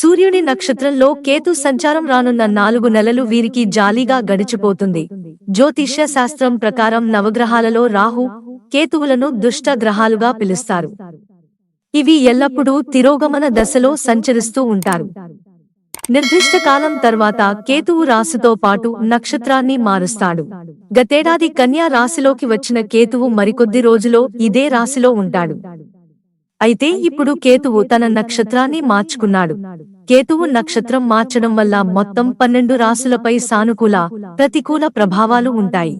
సూర్యుని నక్షత్రంలో కేతు సంచారం రానున్న నాలుగు నెలలు వీరికి జాలీగా గడిచిపోతుంది. జ్యోతిష్య శాస్త్రం ప్రకారం నవగ్రహాలలో రాహు కేతువులను దుష్ట గ్రహాలుగా పిలుస్తారు. ఇవి ఎల్లప్పుడూ తిరోగమన దశలో సంచరిస్తూ ఉంటారు. నిర్దిష్ట కాలం తర్వాత కేతువు రాశితో పాటు నక్షత్రాన్ని మారుస్తాడు. గతేడాది కన్యా రాశిలోకి వచ్చిన కేతువు మరికొద్ది రోజులో ఇదే రాశిలో ఉంటాడు. అయితే ఇప్పుడు కేతువు తన నక్షత్రాన్ని మార్చుకున్నాడు. కేతువు నక్షత్రం మార్చడం వల్ల మొత్తం పన్నెండు రాశులపై సానుకూల ప్రతికూల ప్రభావాలు ఉంటాయి.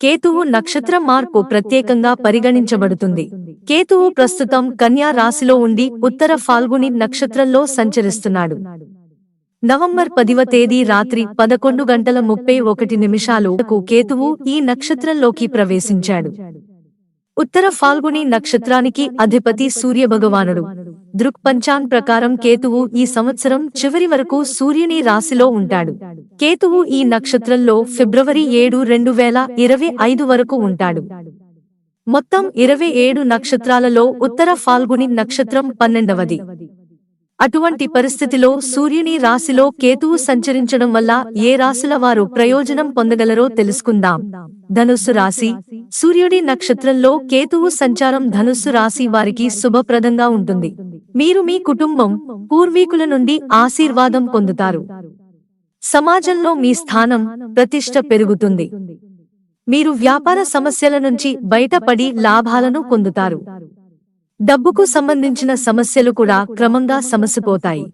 కేతువు నక్షత్ర మార్పు ప్రత్యేకంగా పరిగణించబడుతుంది. కేతువు ప్రస్తుతం కన్యా రాశిలో ఉండి ఉత్తర ఫాల్గుని నక్షత్రంలో సంచరిస్తున్నాడు. నవంబర్ పదివ తేదీ రాత్రి పదకొండు గంటల ముప్పై ఒకటి నిమిషాలు కేతువు ఈ నక్షత్రంలోకి ప్రవేశించాడు. ఉత్తర ఫాల్గుని నక్షత్రానికి అధిపతి సూర్యభగవానుడు. దృక్పంచాన్ ప్రకారం కేతువు ఈ సంవత్సరం చివరి వరకు సూర్యుని రాశిలో ఉంటాడు. కేతువు ఈ నక్షత్రంలో ఫిబ్రవరి ఏడు రెండు వేల ఇరవై ఐదు వరకు ఉంటాడు. మొత్తం ఇరవై ఏడు నక్షత్రాలలో ఉత్తర ఫాల్గుని నక్షత్రం పన్నెండవది. అటువంటి పరిస్థితిలో సూర్యుని రాశిలో కేతువు సంచరించడం వల్ల ఏ రాశుల వారు ప్రయోజనం పొందగలరో తెలుసుకుందాం. ధనుస్సు రాశి. సూర్యుడి నక్షత్రంలో కేతువు సంచారం ధనుస్సు రాశి వారికి శుభప్రదంగా ఉంటుంది. మీరు మీ కుటుంబం పూర్వీకుల నుండి ఆశీర్వాదం పొందుతారు. సమాజంలో మీ స్థానం ప్రతిష్ట పెరుగుతుంది. మీరు వ్యాపార సమస్యల నుంచి బయటపడి లాభాలను పొందుతారు. డబ్బుకు సంబంధించిన సమస్యలు కూడా క్రమంగా సమసిపోతాయి.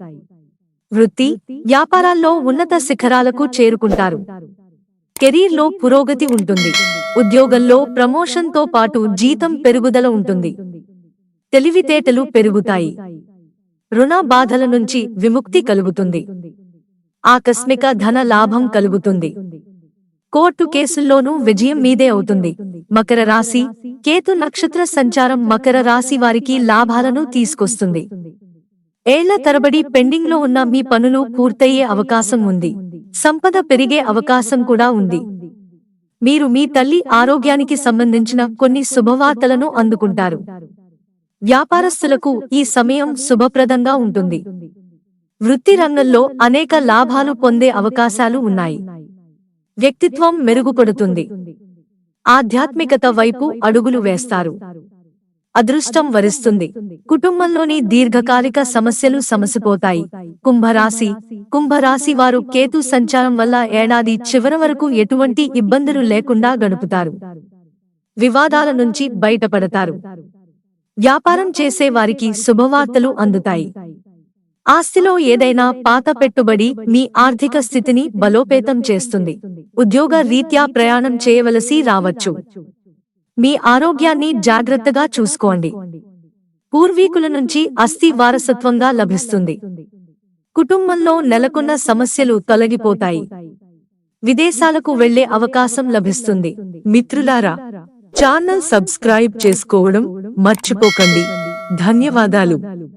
వృత్తి వ్యాపారాల్లో ఉన్నత శిఖరాలకు చేరుకుంటారు. కెరీర్లో పురోగతి ఉంటుంది. ఉద్యోగంలో ప్రమోషన్తో పాటు జీతం పెరుగుదల ఉంటుంది. తెలివితేటలు పెరుగుతాయి. రుణ బాధల నుంచి విముక్తి కలుగుతుంది. ఆకస్మిక ధన లాభం కలుగుతుంది. కోర్టు కేసుల్లోనూ విజయం మీదే అవుతుంది. మకర రాశి కేతు నక్షత్ర సంచారం మకర రాశి వారికి లాభాలను తీసుకొస్తుంది. ఏళ్ళ తరబడి పెండింగ్లో ఉన్న మీ పనులు పూర్తయ్యే అవకాశం ఉంది. సంపద పెరిగే అవకాశం కూడా ఉంది. మీరు మీ తల్లి ఆరోగ్యానికి సంబంధించిన కొన్ని శుభవార్తలను అందుకుంటారు. వ్యాపారస్తులకు ఈ సమయం శుభప్రదంగా ఉంటుంది. వృత్తి రంగంలో అనేక లాభాలు పొందే అవకాశాలు ఉన్నాయి. వ్యక్తిత్వం మెరుగుపడుతుంది. ఆధ్యాత్మికత వైపు అడుగులు వేస్తారు. అదృష్టం వరిస్తుంది. కుటుంబంలోని దీర్ఘకాలిక సమస్యలు సమసిపోతాయి. కుంభరాశి. కుంభరాశి వారు కేతు సంచారం వల్ల ఏడాది చివరి వరకు ఎటువంటి ఇబ్బందులు లేకుండా గడుపుతారు. వివాదాల నుంచి బయటపడతారు. వ్యాపారం చేసే వారికి శుభవార్తలు అందుతాయి. ఆస్తిలో ఏదైనా పాత పెట్టుబడి మీ ఆర్థిక స్థితిని బలోపేతం చేస్తుంది. ఉద్యోగ రీత్యా ప్రయాణం చేయవలసి రావచ్చు. మీ ఆరోగ్యాన్ని జాగ్రత్తగా చూసుకోండి. పూర్వీకుల నుంచి అస్థి వారసత్వంగా లభిస్తుంది. కుటుంబంలో నెలకొన్న సమస్యలు తొలగిపోతాయి. విదేశాలకు వెళ్ళే అవకాశం లభిస్తుంది. మిత్రులారా ఛానల్ సబ్స్క్రైబ్ చేసుకోవడం మర్చిపోకండి. ధన్యవాదాలు.